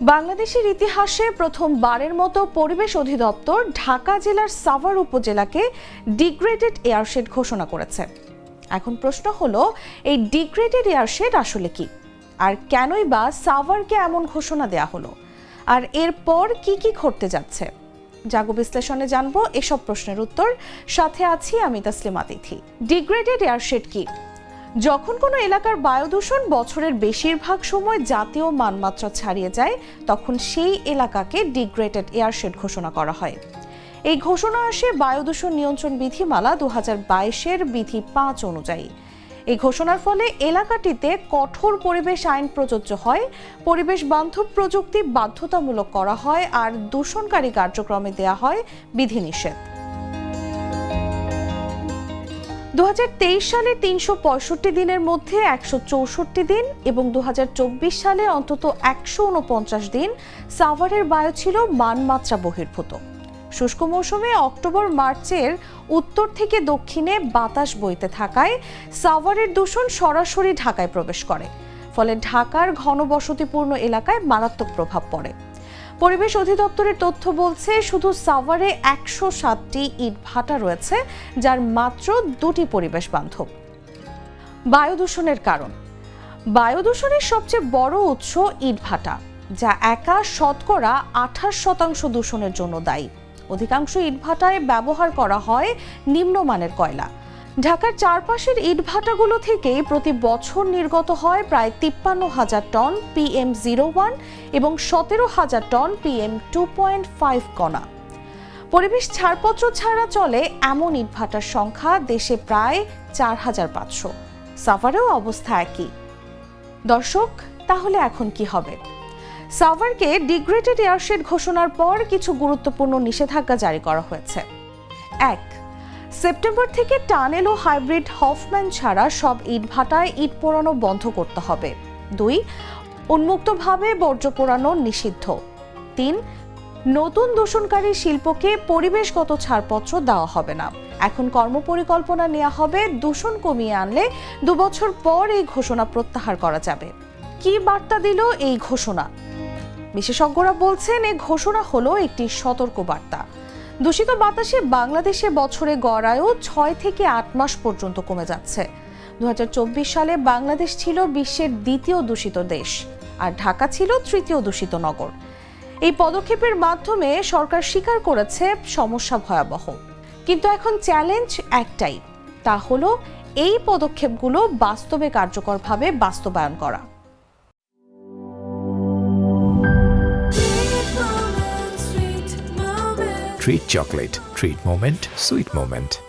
বাংলাদেশের ইতিহাসে প্রথমবারের মতো পরিবেশ অধিদপ্তর ঢাকা জেলার সাভার উপজেলাকে ডিগ্রেডেড এয়ারশেড ঘোষণা করেছে। এখন প্রশ্ন হলো, এই ডিগ্রেডেড এয়ারশেড আসলে কি? আর কেনই বা সাভারকে এমন ঘোষণা দেয়া হলো? আর এরপর কি কি ঘটতে যাচ্ছে? জাগো বিশ্লেষণে জানব এসব প্রশ্নের উত্তর। সাথে আছি আমি তাসলিমা তিথি। ডিগ্রেডেড এয়ারশেড কি? যখন কোনো এলাকার বায়ু দূষণ বছরের বেশিরভাগ সময় জাতীয় মানমাত্রা ছাড়িয়ে যায়, তখন সেই এলাকাকে ডিগ্রেটেড এয়ারশেড ঘোষণা করা হয়। এই ঘোষণা আসে বায়ুদূষণ নিয়ন্ত্রণ বিধিমালা দু হাজার বাইশের বিধি পাঁচ অনুযায়ী। এই ঘোষণার ফলে এলাকাটিতে কঠোর পরিবেশ আইন প্রযোজ্য হয়, পরিবেশ বান্ধব প্রযুক্তি বাধ্যতামূলক করা হয়, আর দূষণকারী কার্যক্রমে দেয়া হয় বিধিনিষেধ। দু হাজার তেইশ সালে তিনশো পঁয়ষট্টি দিনের মধ্যে একশো চৌষট্টি দিন এবং দু হাজার চব্বিশ সালে অন্তত একশো উনপঞ্চাশ দিন সাভারের বায়ু ছিল মানমাত্রা বহির্ভূত। শুষ্ক মৌসুমে অক্টোবর মার্চের উত্তর থেকে দক্ষিণে বাতাস বইতে থাকায় সাভারের দূষণ সরাসরি ঢাকায় প্রবেশ করে, ফলে ঢাকার ঘনবসতিপূর্ণ এলাকায় মারাত্মক প্রভাব পড়ে। পরিবেশ অধিদপ্তরের তথ্য বলছে, শুধু সাভারে একশো সাতটি ইট ভাটা রয়েছে, যার মাত্র দুটি পরিবেশ বান্ধব। বায়ু দূষণের কারণ। বায়ু দূষণের সবচেয়ে বড় উৎস ইটভাটা যা একা শতকরা আঠাশ শতাংশ দূষণের জন্য দায়ী। অধিকাংশ ইটভাটায় ব্যবহার করা হয় নিম্নমানের কয়লা। ঢাকার চারপাশের ইটভাটাগুলো থেকে প্রতি বছর নির্গত হয় প্রায় তিপ্পান্ন হাজার টন পিএম জিরো ওয়ান এবং সতেরো হাজার ton PM two point five কণা। পরিবেশ ছাড়পত্র ছাড়া চলে এমন ইটভাটার সংখ্যা দেশে প্রায় চার হাজার পাঁচশো। সাভারেও অবস্থা একই। দর্শক, তাহলে এখন কি হবে? সাভারকে ডিগ্রেডেড এয়ারশেড ঘোষণার পর কিছু গুরুত্বপূর্ণ নিষেধাজ্ঞা জারি করা হয়েছে। এক সেপ্টেম্বর থেকে টানেল ও হাইব্রিড হফম্যান ছাড়া সব ইট ভাটায় ইট পোড়ানো বন্ধ করতে হবে। দুই, উন্মুক্তভাবে বর্জ্য পোড়ানো নিষিদ্ধ। তিন, নতুন দূষণকারী শিল্পকে পরিবেশগত ছাড়পত্র দেওয়া হবে না। এখন কর্মপরিকল্পনা নেওয়া হবে, দূষণ কমিয়ে আনলে দুবছর পর এই ঘোষণা প্রত্যাহার করা যাবে। কি বার্তা দিল এই ঘোষণা? বিশেষজ্ঞরা বলছেন এই ঘোষণা হলো একটি সতর্ক বার্তা। দূষিত বাতাসে বাংলাদেশে বছরে গড় আয়ু ছয় থেকে আট মাস পর্যন্ত কমে যাচ্ছে। দু হাজার চব্বিশ সালে বাংলাদেশ ছিল বিশ্বের দ্বিতীয় দূষিত দেশ আর ঢাকা ছিল তৃতীয় দূষিত নগর। এই পদক্ষেপের মাধ্যমে সরকার স্বীকার করেছে সমস্যা ভয়াবহ। কিন্তু এখন চ্যালেঞ্জ একটাই, তা হলো এই পদক্ষেপগুলো বাস্তবে কার্যকরভাবে বাস্তবায়ন করা। Treat chocolate. Treat moment. Sweet moment.